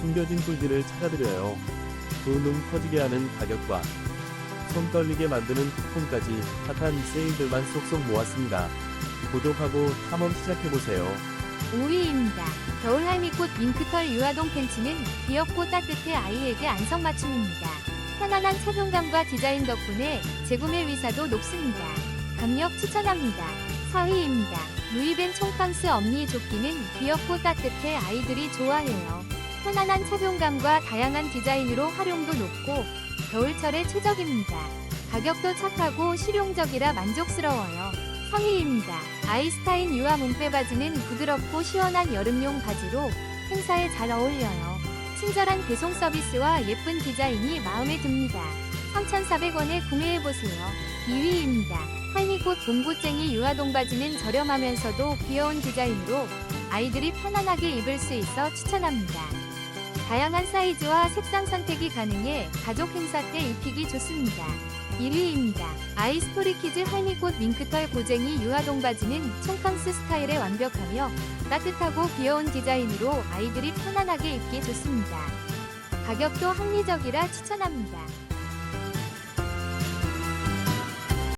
숨겨진 꿀들을 찾아드려요. 두눈 커지게 하는 가격과 손 떨리게 만드는 쿠폰까지 핫한 세일들만 쏙쏙 모았습니다. 구독하고 탐험 시작해보세요. 5위입니다. 겨울 할미꽃 밍크털 유아동 팬츠는 귀엽고 따뜻해 아이에게 안성맞춤입니다. 편안한 착용감과 디자인 덕분에 재구매 위사도 높습니다. 강력 추천합니다. 4위입니다. 루이벤 총캉스 엄니 조끼는 귀엽고 따뜻해 아이들이 좋아해요. 편안한 착용감과 다양한 디자인으로 활용도 높고 겨울철에 최적입니다. 가격도 착하고 실용적이라 만족스러워요. 3위입니다. 아이스타인 유아 몸빼 바지는 부드럽고 시원한 여름용 바지로 행사에 잘 어울려요. 친절한 배송 서비스와 예쁜 디자인이 마음에 듭니다. 3,400원에 구매해보세요. 2위입니다. 할미꽃 봄꽃쟁이 유아동 바지는 저렴하면서도 귀여운 디자인으로 아이들이 편안하게 입을 수 있어 추천합니다. 다양한 사이즈와 색상 선택이 가능해 가족 행사 때 입히기 좋습니다. 1위입니다. 아이스토리키즈 할미꽃 밍크털 고쟁이 유아동 바지는 총캉스 스타일에 완벽하며 따뜻하고 귀여운 디자인으로 아이들이 편안하게 입기 좋습니다. 가격도 합리적이라 추천합니다.